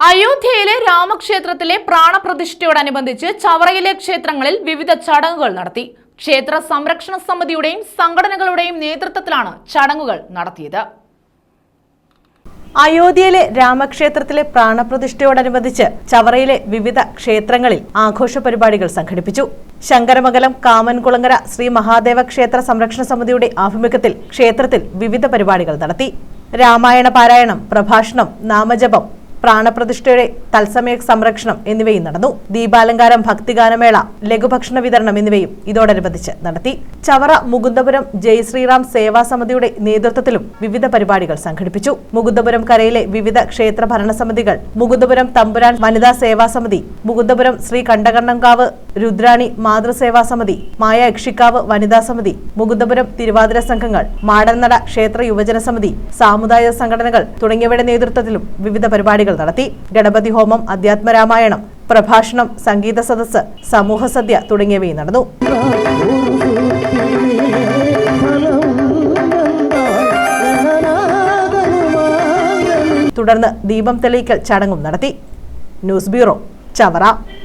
അയോധ്യയിലെ രാമക്ഷേത്രത്തിലെ പ്രാണപ്രതിഷ്ഠയോടനുബന്ധിച്ച് ചവറയിലെ ക്ഷേത്രങ്ങളിൽ വിവിധ ചടങ്ങുകൾ നടത്തി. ക്ഷേത്ര സംരക്ഷണ സമിതിയുടെയും സംഘടനകളുടെയും നേതൃത്വത്തിലാണ് ചടങ്ങുകൾ നടത്തിയത്. അയോധ്യയിലെ രാമക്ഷേത്രത്തിലെ പ്രാണപ്രതിഷ്ഠയോടനുബന്ധിച്ച് ചവറയിലെ വിവിധ ക്ഷേത്രങ്ങളിൽ ആഘോഷ പരിപാടികൾ സംഘടിപ്പിച്ചു. ശങ്കരമംഗലം കാമൻകുളങ്ങര ശ്രീ മഹാദേവ ക്ഷേത്ര സംരക്ഷണ സമിതിയുടെ ആഭിമുഖ്യത്തിൽ ക്ഷേത്രത്തിൽ വിവിധ പരിപാടികൾ നടത്തി. രാമായണ പാരായണം പ്രഭാഷണം നാമജപം പ്രാണപ്രതിഷ്ഠയുടെ തത്സമയ സംരക്ഷണം എന്നിവയും നടന്നു. ദീപാലങ്കാരം ഭക്തിഗാനമേള ലഘുഭക്ഷണ വിതരണം എന്നിവയും ഇതോടനുബന്ധിച്ച് നടത്തി. ചവറ മുകുന്ദപുരം ജയ് ശ്രീറാം സേവാ സമിതിയുടെ നേതൃത്വത്തിലും വിവിധ പരിപാടികൾ സംഘടിപ്പിച്ചു. മുകുന്ദപുരം കരയിലെ വിവിധ ക്ഷേത്ര ഭരണസമിതികൾ മുകുന്ദപുരം തമ്പുരാൻ വനിതാ സേവാ സമിതി മുകുന്ദപുരം ശ്രീ കണ്ടകണ്ണങ്കാവ് രുദ്രാണി മാതൃസേവാ സമിതി മായ യക്ഷിക്കാവ് വനിതാ സമിതി മുകുന്ദപുരം തിരുവാതിര സംഘങ്ങൾ മാടൻനട ക്ഷേത്ര യുവജന സമിതി സാമുദായിക സംഘടനകൾ തുടങ്ങിയവയുടെ നേതൃത്വത്തിലും വിവിധ പരിപാടികൾ നടത്തി. ഗണപതി ഹോമം അധ്യാത്മരാമായണം പ്രഭാഷണം സംഗീത സദസ്സ് സമൂഹ സദ്യ തുടങ്ങിയവയും നടന്നു. തുടർന്ന് ദീപം തെളിയിക്കൽ ചടങ്ങും നടത്തി. News bureau Chavara.